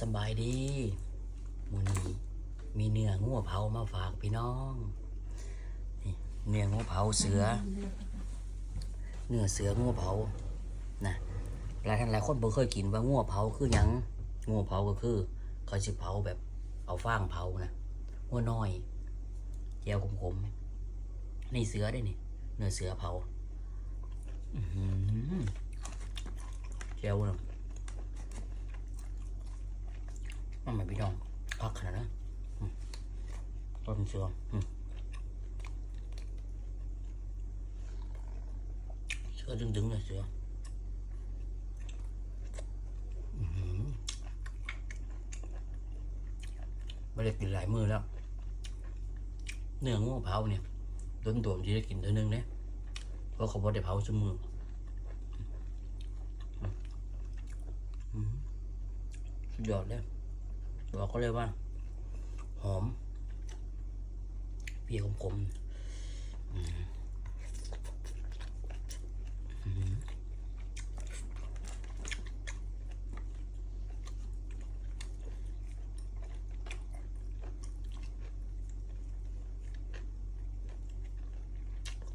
สบายดีมื้อนี้มีเนื้องัวเผามาฝากพี่น้องนี่เนื้องัวเผาเสือ เนื้อเสืองัวเผานะหลายท่านหลายคนบ่เคยกินว่างัวเผาคือหยังงัวเผาก็คือเขาสิเผาแบบเอาฟางเผานะงัวน้อยแก้วขมๆนี่เสือได้นี่เนื้อเสือเผาอื้อหือแก้วนะ มันไม่พี่น้องพักขนาดนั้นต้นเสืออืมเสือดึงๆเลยเสืออื้อหือไม่ได้กินหลายมือแล้ว เนื้องูเผาเนี่ยโดนตัวที่ได้กินเท่านึงเนี่ยเพราะเขาบอกได้เผาชั่วมือสุดยอดเลย เราก็เรียกว่า หอมเปรี้ยวขมๆอืมอืม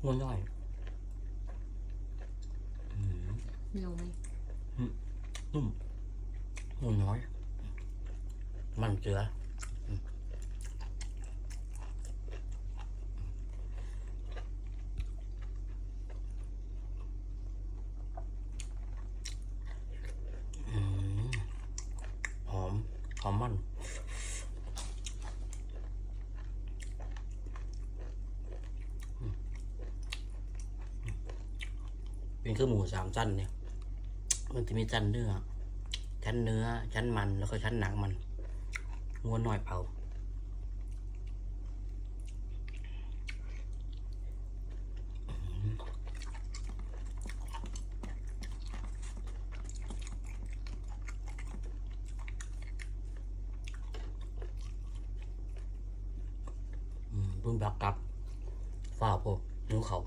งวน้อยเหนียวไหมนุ่มงวน้อย มันเจืออือหอม หอมมันเป็นคือหมูสามชั้นเนี่ย มันจะมีชั้นเนื้อ ชั้นเนื้อ ชั้นมัน แล้วก็ชั้นหนังมัน งัวน้อยเผาอืมเพิ่งบักกลับฝ้าพวกนิ้วเขา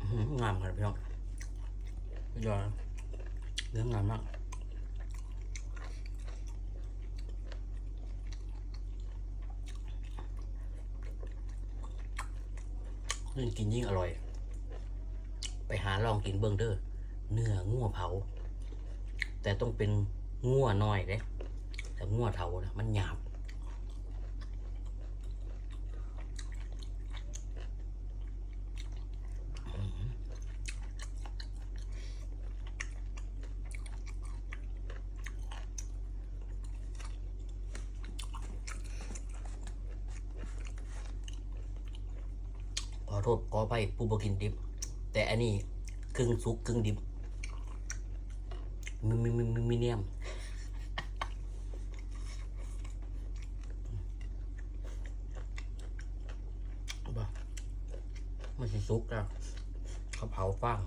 อื้อหืองามครับพี่น้องสุดยอดนะเนื้องามมากยิ่งกินยิ่งอร่อย ไปหาลองกินเบิ้งเด้อเนื้องัวเผา แต่ต้องเป็นงัวน้อยเด้แต่งัวเถานะมันหยาบ ข อโทษขอไปผู้บกินดิบ แต่อันนี้ครึ่งสุกครึ่งดิบมีมีมีมีมีเนียมบ่มันสิซุกแล้วเขาเผาฟาง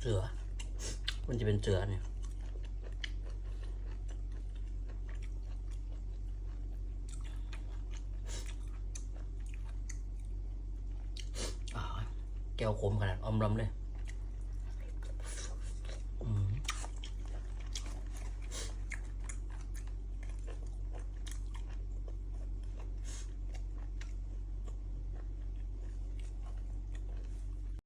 เสือ มันจะเป็นเสือเนี่ยแก้วขมขนาดอมรำเลย